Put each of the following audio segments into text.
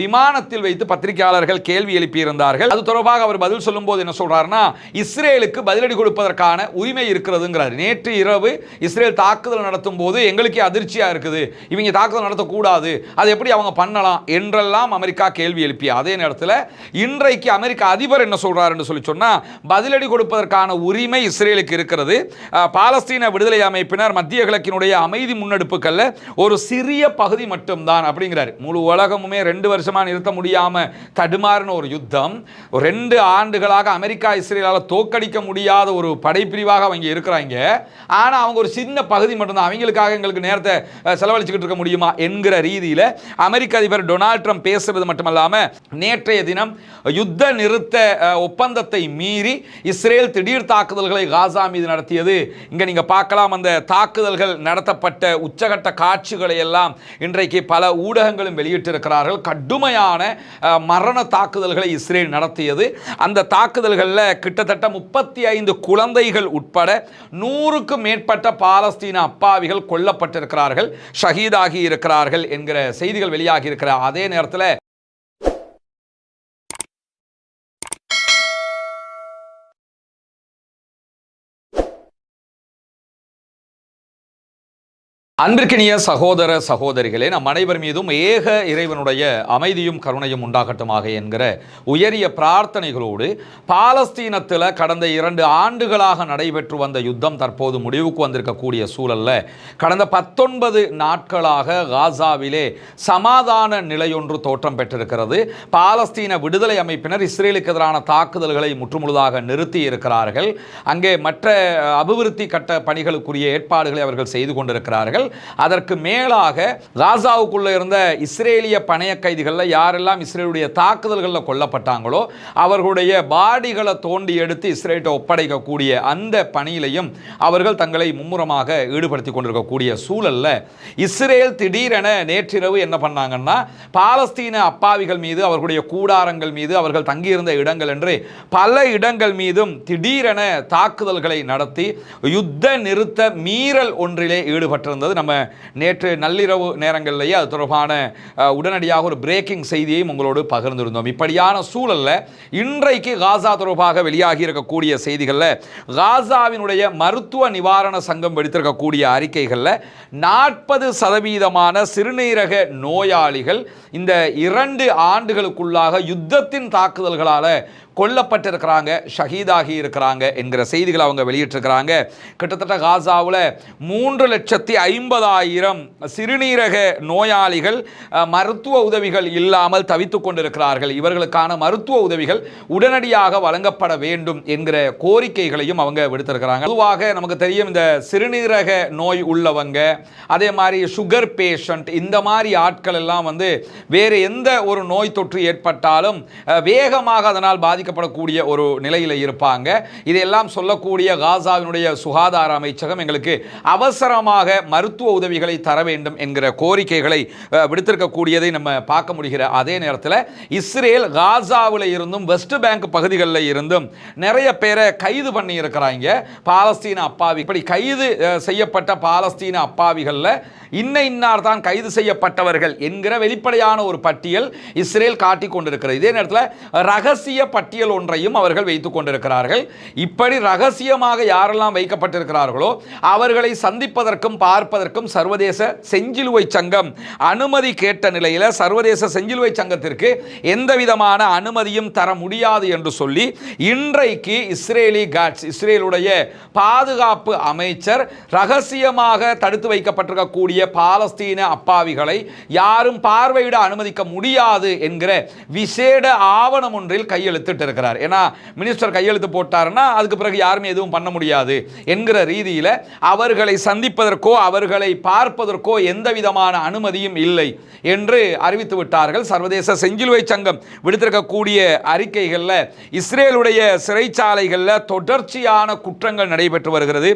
விமானத்தில் வைத்து பத்திரிகையாளர்கள் கேள்வி எழுப்பியிருந்தார்கள். அது தொடர்பாக அவர் பதில் சொல்லும்போது என்ன சொல்றாருன்னா இஸ்ரேலுக்கு பதிலடி கொடுப்பதற்கான உரிமை இருக்கிறதுங்கிறார். நேற்று இரவு இஸ்ரேல் தாக்குதல் நடத்தும் போது எங்களுக்கே அதிர்ச்சியாக இருக்குது. இவங்க தாக்குதல் நடத்தக்கூடாது. அது எப்படி அவங்க பண்ணலாம் என்றெல்லாம் அமெரிக்கா கேள்வி எழுப்பிய. அதே நேரத்தில் இன்றைக்கு அமெரிக்க அதிபர் என்ன சொல்றாருன்னு சொல்லி சொன்னால் பதிலடி கொடுப்பதற்கான உரிமை இஸ்ரேலுக்கு இருக்கிறது. பாலஸ்தீன விடுதலை அமைப்பினர் மத்திய கிழக்கினுடைய அமைதி முன்னெடுப்புகளில் ஒரு சிறிய பகுதி மட்டும்தான் அப்படிங்கிறார். முழு உலகமுமே ரெண்டு வருஷம் நிறுத்த முடியாமல் தடுமாறின ஒரு யுத்தம். ரெண்டு ஆண்டுகளாக அமெரிக்கா இஸ்ரேலால் தோக்கடிக்க முடியாத ஒரு படைப்பிரிவாக அவங்க இருக்கிறாங்க. ஆனா அவங்க ஒரு சின்ன பகுதி மட்டும்தான். அவங்களுக்காக எங்களுக்கு நேரத்தை செலவழிச்சுக்கிட்டு இருக்க முடியுமா என்கிற ரீதியில் அமெரிக்க அதிபர் டொனால்ட் ட்ரம்ப் பேசுறது மட்டுமல்லாம நேற்றைய தினம் யுத்த நிறுத்த ஒப்பந்தத்தை மீறி இஸ்ரேல் திடீர் தாக்குதல்களை காசா மீது நடத்தியது. இங்க நீங்க பார்க்கலாம் அந்த தாக்குதல்கள் நடத்தப்பட்ட உச்சகட்ட காட்சிகளை எல்லாம் இன்றைக்கு பல ஊடகங்களும் வெளியிட்டிருக்கிறார்கள். கடுமையான மரண தாக்குதல்களை இஸ்ரேல் நடத்தியது. அந்த தாக்குதல்களில் கிட்டத்தட்ட முப்பத்தி ஐந்து குழந்தைகள் உட்பட நூறுக்கும் மேற்பட்ட பாலஸ்தீன அப்பாவிகள் கொல்லப்பட்டிருக்கிறார்கள் ஷஹீதாகி இருக்கிறார்கள் என்கிற செய்திகள் வெளியாகி இருக்கிற அதே நேரத்தில் அன்பிற்கினிய சகோதர சகோதரிகளே நம் அனைவர் மீதும் ஏக இறைவனுடைய அமைதியும் கருணையும் உண்டாகட்டுமாக என்கிற உயரிய பிரார்த்தனைகளோடு பாலஸ்தீனத்தில் கடந்த இரண்டு ஆண்டுகளாக நடைபெற்று வந்த யுத்தம் தற்போது முடிவுக்கு வந்திருக்கக்கூடிய சூழல்ல கடந்த பத்தொன்பது நாட்களாக காசாவிலே சமாதான நிலையொன்று தோற்றம் பெற்றிருக்கிறது. பாலஸ்தீன விடுதலை அமைப்பினர் இஸ்ரேலுக்கு எதிரான தாக்குதல்களை முற்றுமுழுதாக நிறுத்தி இருக்கிறார்கள். அங்கே மற்ற அபிவிருத்தி கட்ட பணிகளுக்குரிய ஏற்பாடுகளை அவர்கள் செய்து கொண்டிருக்கிறார்கள். கைதிகள் அதற்கு மேலாக காசாவுக்குள்ளே இருந்த இஸ்ரேலிய பணைய கைதிகளில் யாரெல்லாம் இஸ்ரேலுடைய தாக்குதல்களில் கொல்லப்பட்டாங்களோ அவர்களுடைய பாடிகளை தோண்டி எடுத்து இஸ்ரேல்கிட்ட ஒப்படைக்கக்கூடிய அந்த பணியிலையும் அவர்கள் தங்களை மும்முரமாக ஈடுபடுத்தி கொண்டிருக்கக்கூடிய சூழலில் இஸ்ரேல் திடீரென நேற்றிரவு என்ன பண்ணாங்கன்னா பாலஸ்தீன அப்பாவிகள் மீது அவர்களுடைய கூடாரங்கள் மீது அவர்கள் தங்கியிருந்த இடங்கள் என்று பல இடங்கள் மீதும் திடீரென தாக்குதல்களை நடத்தி யுத்த நிறுத்த மீறல் ஒன்றிலே ஈடுபட்டிருந்தது. நம்ம நேற்று நள்ளிரவு நேரங்களிலேயே அது தொடர்பான உடனடியாக ஒரு பிரேக்கிங் செய்தியையும் உங்களோடு பகிர்ந்திருந்தோம். இப்படியான சூழல்ல இன்றைக்கு காசா தொடர்பாக வெளியாகி இருக்கக்கூடிய செய்திகளில் காசாவினுடைய மருத்துவ நிவாரண சங்கம் எடுத்திருக்கக்கூடிய அறிக்கைகளில் நாற்பது சதவீதமான சிறுநீரக நோயாளிகள் இந்த இரண்டு ஆண்டுகளுக்குள்ளாக யுத்தத்தின் தாக்குதல்களால் கொல்லப்பட்டிருக்கிறாங்க ஷஹீதாகி இருக்கிறாங்க என்கிற செய்திகளை அவங்க வெளியிட்டிருக்கிறாங்க. கிட்டத்தட்ட காசாவில் மூன்று லட்சத்தி ஐம்பதாயிரம் சிறுநீரக நோயாளிகள் மருத்துவ உதவிகள் இல்லாமல் தவித்து கொண்டிருக்கிறார்கள். இவர்களுக்கான மருத்துவ உதவிகள் உடனடியாக வழங்கப்பட வேண்டும் என்கிற கோரிக்கைகளையும் அவங்க விடுத்திருக்கிறாங்க. பொதுவாக நமக்கு தெரியும் இந்த சிறுநீரக நோய் உள்ளவங்க அதே மாதிரி சுகர் பேஷண்ட் இந்த மாதிரி ஆட்கள் எல்லாம் வந்து வேறு எந்த ஒரு நோய் தொற்று ஏற்பட்டாலும் வேகமாக அதனால் பாதிக்கப்படக்கூடிய ஒரு நிலையில் இருப்பாங்க. இதையெல்லாம் சொல்லக்கூடிய காசாவினுடைய சுகாதார அமைச்சகம் எங்களுக்கு அவசரமாக மருத்துவ உதவிகளை தர வேண்டும் என்கிற கோரிக்கைகளை விடுத்திருக்கக்கூடியதை நம்ம பார்க்க முடிகிற அதே நேரத்தில் இஸ்ரேல் காசாவில் இருந்தும் வெஸ்ட் பேங்க் பகுதிகளில் இருந்தும் நிறைய பேரை கைது பண்ணி இருக்கிறாங்க. பாலஸ்தீன அப்பாவி இப்படி கைது செய்யப்பட்ட பாலஸ்தீன அப்பாவிகளில் இன்ன இன்னார் தான் கைது செய்யப்பட்டவர்கள் என்கிற வெளிப்படையான ஒரு பட்டியல் இஸ்ரேல் காட்டிக் கொண்டிருக்கிறது இதே நேரத்தில் ரகசிய பட்டியல் ஒன்றையும் அவர்கள் வைத்துக் கொண்டிருக்கிறார்கள். இப்படி ரகசியமாக யாரெல்லாம் வைக்கப்பட்டிருக்கிறார்களோ அவர்களை சந்திப்பதற்கும் பார்ப்பதற்கும் சர்வதேச செஞ்சிலுவை சங்கம் அனுமதி கேட்ட நிலையில் சர்வதேச செஞ்சிலுவை சங்கத்திற்கு எந்த விதமான அனுமதியும் தர முடியாது என்று சொல்லி இன்றைக்கு இஸ்ரேலி காட்ஸ் இஸ்ரேலுடைய பாதுகாப்பு அமைச்சர் ரகசியமாக தடுத்து வைக்கப்பட்டிருக்கக்கூடிய பாலஸ்தீன அப்பாவிகளை யாரும் பார்வையிட அனுமதிக்க முடியாது என்கிற விசேட ஆவணம் ஒன்றில் கையெழுத்திட்டு இருக்கிறார் ஏன்னா மினிஸ்டர் கையெழுத்து போட்டாருன்னா அதுக்கு பிறகு யாருமே எதுவும் பண்ண முடியாது என்கிற ரீதியில் அவர்களை சந்திப்பதற்கோ அவர்களை பார்ப்பதற்கோ எந்த விதமான அனுமதியும் இல்லை என்று அறிவித்து விட்டார்கள். சர்வதேச செஞ்சிலுவை சங்கம் விடுத்திருக்கக்கூடிய அறிக்கைகளில் இஸ்ரேலுடைய சிறைச்சாலைகளில் தொடர்ச்சியான குற்றங்கள் நடைபெற்று வருகிறது.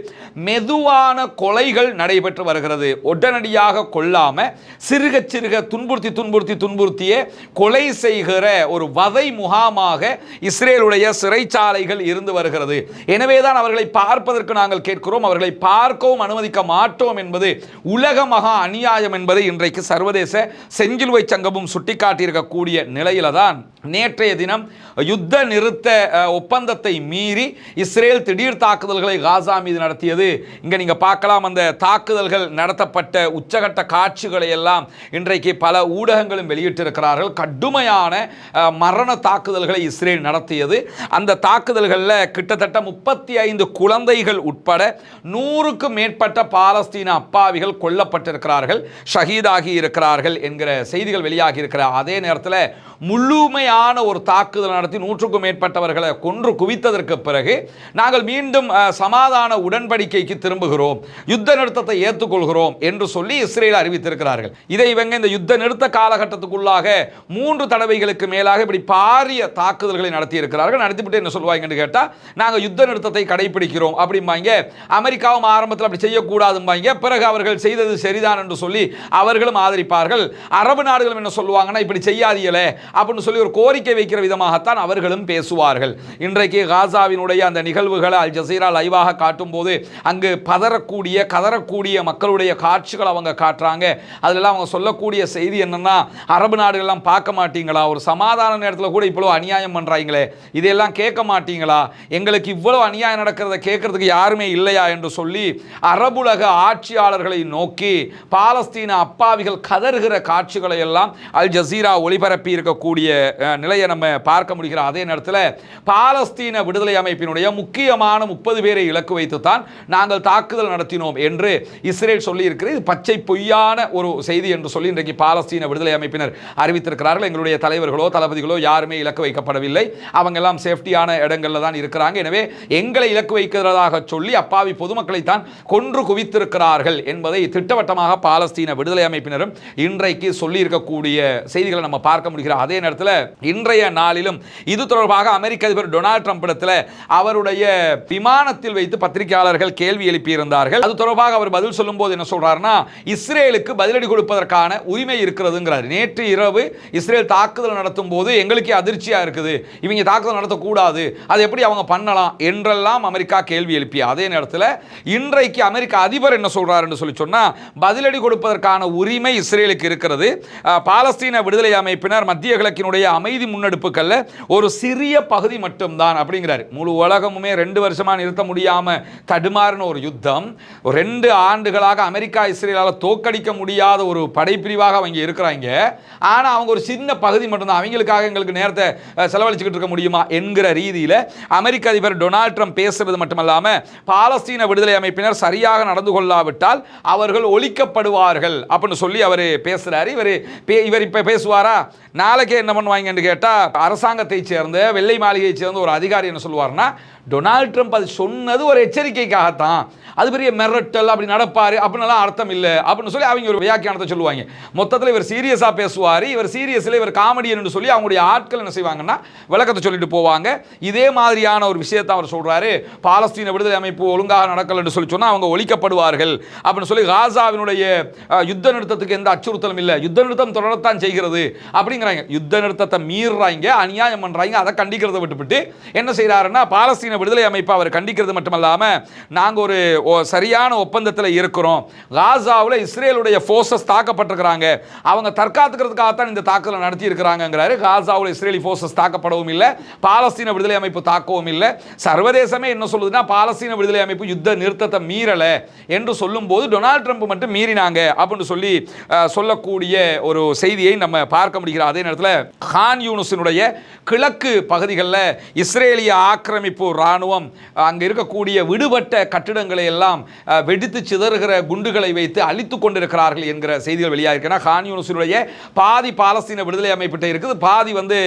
மெதுவான கொலைகள் நடைபெற்று வருகிறது. உடனடியாக கொள்ளாமல் சிறுக சிறுக துன்புறுத்தி துன்புறுத்தி துன்புறுத்தியே கொலை செய்கிற ஒரு வதை முகாமாக இஸ்ரேலுடைய சிறைச்சாலைகள் இருந்து வருகிறது. எனவேதான் அவர்களை பார்ப்பதற்கு நாங்கள் கேட்கிறோம். அவர்களை பார்க்கவும் அனுமதிக்க மாட்டோம் என்பது உலக மகா அநியாயம் என்பதை இன்றைக்கு சர்வதேச செஞ்சிலுவை சங்கமும் சுட்டிக்காட்டியிருக்கக்கூடிய நிலையில தான் நேற்றைய தினம் யுத்த நிறுத்த ஒப்பந்தத்தை மீறி இஸ்ரேல் திடீர் தாக்குதல்களை காசா மீது நடத்தியது. இங்க நீங்க பார்க்கலாம் அந்த தாக்குதல்கள் நடத்தப்பட்ட உச்சகட்ட காட்சிகளை எல்லாம் இன்றைக்கு பல ஊடகங்களும் வெளியிட்டிருக்கிறார்கள். கடுமையான மரண தாக்குதல்களை இஸ்ரேல் நடத்தியது. அந்த தாக்குதல்களில் கிட்டத்தட்ட முப்பத்தி ஐந்து குழந்தைகள் உட்பட நூறுக்கும் மேற்பட்ட பாலஸ்தீன அப்பாவிகள் கொல்லப்பட்டிருக்கிறார்கள் ஷஹீதாகி இருக்கிறார்கள் என்கிற செய்திகள் வெளியாகி இருக்கிற அதே நேரத்தில் முழுமையான ஒரு தாக்குதல் நடத்தி நூற்றுக்கும் மேற்பட்டவர்களை கொன்று குவித்ததற்கு பிறகு நாங்கள் மீண்டும் சமாதான உடன்படிக்கைக்கு திரும்புகிறோம் யுத்த நிறுத்தத்தை ஏற்றுக்கொள்கிறோம் என்று சொல்லி இஸ்ரேல் அறிவித்திருக்கிறார்கள். இதை இவங்க இந்த யுத்த நிறுத்த காலகட்டத்துக்குள்ளாக மூன்று தடவைகளுக்கு மேலாக இப்படி பாரிய தாக்குதல்களை நடத்தி இருக்கிறார்கள் நடத்திவிட்டு என்ன சொல்லுவாங்கன்னு கேட்டால் நாங்கள் யுத்த நிறுத்தத்தை கடைபிடிக்கிறோம் அப்படிம்பாங்க அமெரிக்காவும் ஆரம்பத்தில் அப்படி செய்யக்கூடாதும்பாங்க பிறகு அவர்கள் செய்தது சரிதான் என்று சொல்லி அவர்களும் ஆதரிப்பார்கள். அரபு நாடுகளும் என்ன சொல்லுவாங்கன்னா இப்படி செய்யாதீங்களே அப்படின்னு சொல்லி ஒரு கோரிக்கை வைக்கிற விதமாகத்தான் அவர்களும் பேசுவார்கள். இன்றைக்கு காசாவினுடைய அந்த நிகழ்வுகளை அல் ஜசீரா லைவாக காட்டும் போது அங்கு பதறக்கூடிய கதறக்கூடிய மக்களுடைய காட்சிகள் அவங்க காட்டுறாங்க. அதிலெல்லாம் அவங்க சொல்லக்கூடிய செய்தி என்னன்னா அரபு நாடுகள்லாம் பார்க்க மாட்டீங்களா? ஒரு சமாதான நேரத்தில் கூட இவ்வளோ அநியாயம் பண்ணுறாங்களே இதையெல்லாம் கேட்க மாட்டீங்களா? எங்களுக்கு இவ்வளோ அநியாயம் நடக்கிறத கேட்கறதுக்கு யாருமே இல்லையா என்று சொல்லி அரபுலக ஆட்சியாளர்களை நோக்கி பாலஸ்தீன அப்பாவிகள் கதறுகிற காட்சிகளை எல்லாம் அல் ஜசீரா ஒளிபரப்பி இருக்கக்கூடிய நிலையை நம்ம பார்க்க முடிகிற அதே நேரத்தில் பாலஸ்தீன விடுதலை அமைப்பினுடைய முக்கியமான முப்பது பேரை இலக்கு வைத்துத்தான் நாங்கள் தாக்குதல் நடத்தினோம் என்று இஸ்ரேல் சொல்லியிருக்கிறது. இது பச்சை பொய்யான ஒரு செய்தி என்று சொல்லி இன்றைக்கு பாலஸ்தீன விடுதலை அமைப்பினர் அறிவித்திருக்கிறார்கள். எங்களுடைய தலைவர்களோ தளபதிகளோ யாருமே இலக்கு வைக்கப்படவில்லை. அவங்க எல்லாம் சேஃப்டியான இடங்களில் தான் இருக்கிறாங்க. எனவே எங்களை இலக்கு வைக்கிறதாக சொல்லி அப்பாவி பொதுமக்களை தான் கொன்று குவித்திருக்கிறார்கள் என்பதை திட்டவட்டமாக பாலஸ்தீன விடுதலை அமைப்பினரும் இன்றைக்கு சொல்லியிருக்கக்கூடிய செய்திகளை நம்ம பார்க்க முடிகிறோம் அதே நேரத்தில் இன்றைய நாளிலும் இது தொடர்பாக அமெரிக்க அதிபர் டொனால்ட் ட்ரம்ப் இடத்துல அவருடைய விமானத்தில் வைத்து பத்திரிகையாளர்கள் கேள்வி எழுப்பியிருந்தார்கள். அது தொடர்பாக அவர் பதில் சொல்லும்போது என்ன சொல்றாருன்னா இஸ்ரேலுக்கு பதிலடி கொடுப்பதற்கான உரிமை இருக்கிறதுங்கிறார். நேற்று இரவு இஸ்ரேல் தாக்குதல் நடத்தும் போது எங்களுக்கே அதிர்ச்சியாக இருக்குது. இவங்க தாக்குதல் நடத்தக்கூடாது. அது எப்படி அவங்க பண்ணலாம் என்றெல்லாம் அமெரிக்கா கேள்வி எழுப்பிய அதே நேரத்தில் இன்றைக்கு அமெரிக்க அதிபர் என்ன சொல்றாருன்னு சொல்லி சொன்னா பதிலடி கொடுப்பதற்கான உரிமை இஸ்ரேலுக்கு இருக்கிறது. பாலஸ்தீன விடுதலை அமைப்பினர் மத்திய கிழக்கினுடைய அமைதி முன்னெடுப்புகளில் ஒரு சிறிய பகுதி மட்டும்தான் அப்படிங்கிறார். முழு உலகமுமே ரெண்டு வருஷமா நிறுத்த முடியாம தடுமாறின ஒரு யுத்தம். ரெண்டு ஆண்டுகளாக அமெரிக்கா இஸ்ரேலால் தோக்கடிக்க முடியாத ஒரு படைப்பிரிவாக அவங்க இருக்கிறாங்க. ஆனா அவங்க ஒரு சின்ன பகுதி மட்டும்தான். அவங்களுக்காக எங்களுக்கு நேரத்தை அஹ், இருக்க முடியுமா என்கிற ரீதியில் அமெரிக்க அதிபர் டொனால்ட் ட்ரம்ப் பேசுறது மட்டுமல்லாமல் பாலஸ்தீன விடுதலை அமைப்பினர் சரியாக நடந்து கொள்ளாவிட்டால் அவர்கள் ஒழிக்கப்படுவார்கள் அப்படின்னு சொல்லி அவர் பேசுறாரு. இவர் இவர் இப்ப பேசுவாரா? நாளைக்கே என்ன பண்ணுவாங்கன்னு கேட்டால் அரசாங்கத்தை சேர்ந்த வெள்ளை மாளிகையை சேர்ந்த ஒரு அதிகாரி என்ன சொல்லுவார்னா டொனால்ட் ட்ரம்ப் அது சொன்னது ஒரு எச்சரிக்கைக்காகத்தான். அது பெரிய மிரட்டல் அப்படி நடப்பார் அப்படின்னலாம் அர்த்தம் இல்லை அப்படின்னு சொல்லி அவங்க ஒரு வியாக்கியானத்தை சொல்லுவாங்க. மொத்தத்தில் இவர் சீரியஸாக பேசுவார் இவர் சீரியஸில் இவர் காமெடியன் சொல்லி அவங்களுடைய ஆட்கள் என்ன செய்வாங்கன்னா விளக்கத்தை சொல்லிட்டு போவாங்க. இதே மாதிரியான ஒரு விஷயத்தை அவர் சொல்கிறாரு பாலஸ்தீன விடுதலை அமைப்பு ஒழுங்காக நடக்கலன்னு சொல்லி சொன்னால் அவங்க ஒழிக்கப்படுவார்கள் அப்படின்னு சொல்லி காசாவினுடைய யுத்த நிறுத்தத்துக்கு எந்த அச்சுறுத்தலும் இல்லை. யுத்த நிறுத்தம் தொடரத்தான் செய்கிறது அப்படிங்கிறாங்க. யுத்த நிறுத்தத்தை மீறுறாங்க அநியாயம் பண்ணுறாங்க அதை கண்டிக்கிறதை விட்டுவிட்டு என்ன செய்கிறாருன்னா பாலஸ்தீன விடுதலை அமைப்பை அவர் கண்டிக்கிறது மட்டுமல்லாமல் நாங்கள் ஒரு சரியான ஒப்பந்தத்தில் இருக்கிறோம். காசாவில் இஸ்ரேலுடைய ஃபோர்ஸஸ் தாக்கப்பட்டிருக்கிறாங்க. அவங்க தற்காத்துக்கிறதுக்காகத்தான் இந்த தாக்குதலை நடத்தியிருக்கிறாங்கிறாரு காசாவில் இஸ்ரேலி ஃபோர்ஸஸ் தாக்கப்படவும் இல்லை பாலஸ்தீன விடுதலை அமைப்பு தாக்கவும் இல்லை. சர்வதேசமே என்ன சொல்லுதுன்னா பாலஸ்தீன விடுதலை அமைப்பு யுத்த நிறுத்தத்தை மீறலை என்று சொல்லும்போது டொனால்ட் ட்ரம்ப் மட்டும் மீறினாங்க அப்படின்னு சொல்லி சொல்லக்கூடிய ஒரு செய்தியை நம்ம பார்க்க முடிகிற அதே நேரத்தில் ஹான் யூனுஸினுடைய கிழக்கு பகுதிகளில் இஸ்ரேலிய ஆக்கிரமிப்பு இராணுவம் அங்கே இருக்கக்கூடிய விடுபட்ட கட்டிடங்களை எல்லாம் வெடித்து சிதறுகிற குண்டுகளை வைத்து அழித்து கொண்டிருக்கிறார்கள் என்கிற செய்திகள் வெளியாகிருக்குன்னா ஹான் யூனுஸினுடைய பாதி பாலஸ்தீன விடுதலை அமைப்பிட்ட இருக்குது பாதி வந்து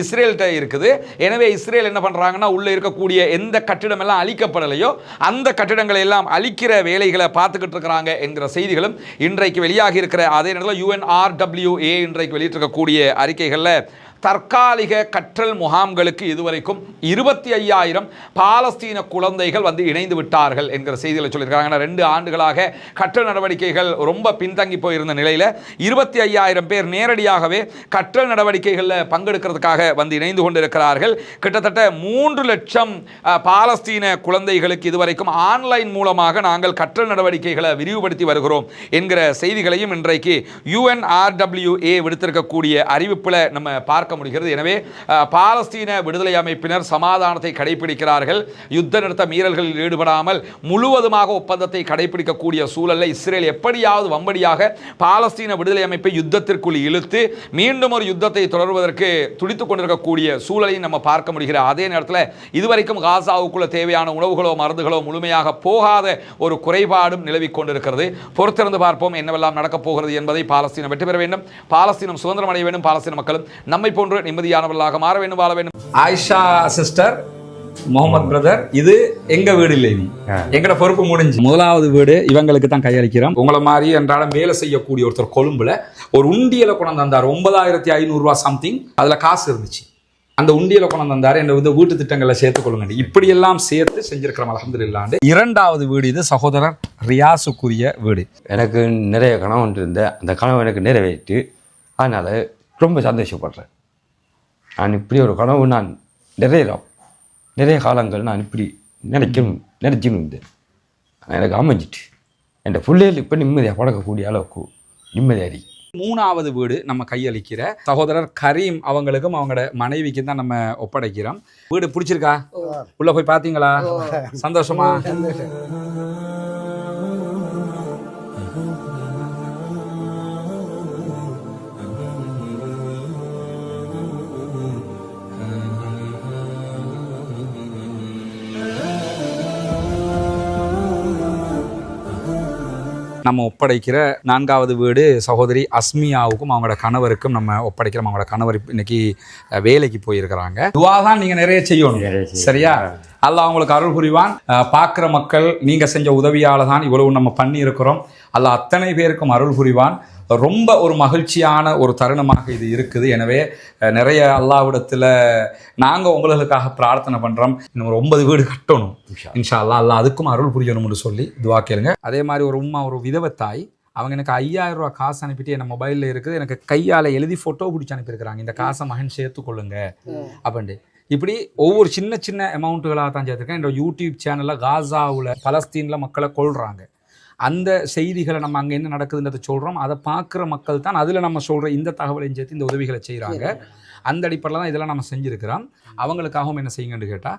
இஸ்ரேல்கிட்ட இருக்குது. எனவே இஸ்ரேல் என்ன பண்ணுறாங்கன்னா உள்ளே இருக்கக்கூடிய எந்த கட்டிடம் எல்லாம் அழிக்கப்படலையோ அந்த கட்டிடங்களை எல்லாம் அழிக்கிற வேலைகளை பார்த்துக்கிட்டு இருக்கிறாங்க என்கிற செய்திகளும் இன்றைக்கு வெளியாகி இருக்கிற அதே நேரத்தில் யூஎன்ஆர்டபிள்யூஏ இன்றைக்கு வெளியிட்டிருக்கக்கூடிய அறிக்கைகளில் தற்காலிக கற்றல் முகாம்களுக்கு இதுவரைக்கும் இருபத்தி ஐயாயிரம் பாலஸ்தீன குழந்தைகள் வந்து இணைந்து விட்டார்கள் என்கிற செய்திகளை சொல்லியிருக்காங்க. ரெண்டு ஆண்டுகளாக கற்றல் நடவடிக்கைகள் ரொம்ப பின்தங்கி போயிருந்த நிலையில் இருபத்தி ஐயாயிரம் பேர் நேரடியாகவே கற்றல் நடவடிக்கைகளில் பங்கெடுக்கிறதுக்காக வந்து இணைந்து கொண்டிருக்கிறார்கள். கிட்டத்தட்ட மூன்று லட்சம் பாலஸ்தீன குழந்தைகளுக்கு இதுவரைக்கும் ஆன்லைன் மூலமாக நாங்கள் கற்றல் நடவடிக்கைகளை விரிவுபடுத்தி வருகிறோம் என்கிற செய்திகளையும் இன்றைக்கு யுஎன்ஆர்டபிள்யூஏ விடுத்திருக்கக்கூடிய அறிவிப்பில் நம்ம பார்க்க முடிகிறது. எனவே பாலஸ்தீன விடுதலை அமைப்பினர் சமாதானத்தை கடைபிடிக்கிறார்கள். யுத்த நிறுத்த மீறல்களில் ஈடுபடாமல் முழுவதுமாக ஒப்பந்தத்தை கடைபிடிக்கக்கூடிய சூழலை இஸ்ரேல் எப்படியாவது வம்படியாக பாலஸ்தீன விடுதலை அமைப்பை யுத்தத்திற்குள் இழுத்து மீண்டும் ஒரு யுத்தத்தை தொடர்வதற்கு துடித்துக் கொண்டிருக்கக்கூடிய சூழலையும் நம்ம பார்க்க முடிகிற அதே நேரத்தில் இதுவரைக்கும் காசாவுக்குள்ள தேவையான உணவுகளோ மருந்துகளோ முழுமையாக போகாத ஒரு குறைபாடும் நிலவிக் கொண்டிருக்கிறது. பொறுத்திருந்து பார்ப்போம் என்னவெல்லாம் நடக்கப் போகிறது என்பதை பாலஸ்தீனம் வெற்றி பெற வேண்டும். பாலஸ்தீனம் சுதந்திரம் அடைய வேண்டும். பாலஸ்தீன மக்களும் நம்மை போன்று நிம்மதியானவர்களாக மாற வேண்டும் வாழ வேண்டும். ஆயிஷா சிஸ்டர் முகமது பிரதர் இது எங்க வீடு இல்லை நீ? எங்கட பொறுப்பு முடிஞ்சு. முதலாவது வீடு இவங்களுக்கு தான் கையளிக்கிறோம். உங்களை மாதிரி என்றாலும் வேலை செய்யக்கூடிய ஒருத்தர் கொழும்புல ஒரு உண்டியலை கொண்டு வந்தார். ஒன்பதாயிரத்தி ஐநூறு ரூபா சம்திங் அதுல காசு இருந்துச்சு. அந்த உண்டியலை கொண்டு வந்தார். என்ன வந்து வீட்டு திட்டங்களை சேர்த்துக்கொள்ளுங்க இப்படி எல்லாம் சேர்த்து செஞ்சிருக்கிறோம் அலமதுல்லாண்டு இரண்டாவது வீடு. இது சகோதரர் ரியாசுக்குரிய வீடு. எனக்கு நிறைய கனவு இருந்த அந்த கனவு எனக்கு நிறைவேற்றி அதனால் ரொம்ப சந்தோஷப்படுறேன். நான் இப்படி ஒரு கனவு நான் நிறையலாம் நிறைய காலங்கள் நான் இப்படி நினைக்கணும் நினைச்சுன்னு இருந்தேன். எனக்கு அமைஞ்சிட்டு. என் பிள்ளைகள் இப்போ நிம்மதியாக பழக்கக்கூடிய அளவுக்கு நிம்மதியாக இருக்கு. மூணாவது வீடு நம்ம கையளிக்கிற சகோதரர் கரீம் அவங்களுக்கும் அவங்களோட மனைவிக்கும் தான் நம்ம ஒப்படைக்கிறோம். வீடு பிடிச்சிருக்கா? உள்ள போய் பாத்தீங்களா சந்தோஷமா. நம்ம ஒப்படைக்கிற நான்காவது வீடு சகோதரி அஸ்மியாவுக்கும் அவங்களோட கணவருக்கும் நம்ம ஒப்படைக்கிறோம். அவங்களோட கணவர் இன்னைக்கு வேலைக்கு போயிருக்கிறாங்க. துவா தான் நீங்க நிறைய செய்யணும். சரியா? அல்லாஹ் உங்களுக்கு அருள் புரிவான். பார்க்கிற மக்கள் நீங்க செஞ்ச உதவியால தான் இவ்வளவு நம்ம பண்ணி இருக்கிறோம் அல்லாஹ் அத்தனை பேருக்கும் அருள் புரிவான். ரொம்ப ஒரு மகிழ்ச்சியான ஒரு தருணமாக இது இருக்குது. எனவே நிறைய அல்லாவிடத்துல நாங்க உங்களுக்காக பிரார்த்தனை பண்றோம். இன்னும் ஒரு ஒன்பது வீடு கட்டணும். இன்ஷா அல்லாஹ். அல்லாஹ் அதுக்கும் அருள் புரியணும்னு சொல்லி துவா கேளுங்க. அதே மாதிரி ஒரு உம்மா ஒரு விதவை தாய் அவங்க எனக்கு ஐயாயிரம் ரூபா காசு அனுப்பிட்டு என் மொபைலில் இருக்குது. எனக்கு கையால் எழுதி ஃபோட்டோ பிடிச்சி அனுப்பியிருக்கிறாங்க. இந்த காசை மகன் சேர்த்துக்கொள்ளுங்க. அப்படின்ட்டு. இப்படி ஒவ்வொரு சின்ன சின்ன அமௌண்ட்டுகளாக தான் சேர்த்துருக்கேன் இந்த யூடியூப் சேனலில் காசாவில் பலஸ்தீனில் மக்களை கொள்றாங்க அந்த செய்திகளை நம்ம அங்கே என்ன நடக்குதுன்றதை சொல்கிறோம் அதை பார்க்குற மக்கள் தான் அதில் நம்ம சொல்கிற இந்த தகவலையும் சேர்த்து இந்த உதவிகளை செய்கிறாங்க அந்த அடிப்படையில் தான் இதெல்லாம் நம்ம செஞ்சுருக்கிறோம். அவங்களுக்காகவும் என்ன செய்யுங்கன்னு கேட்டால்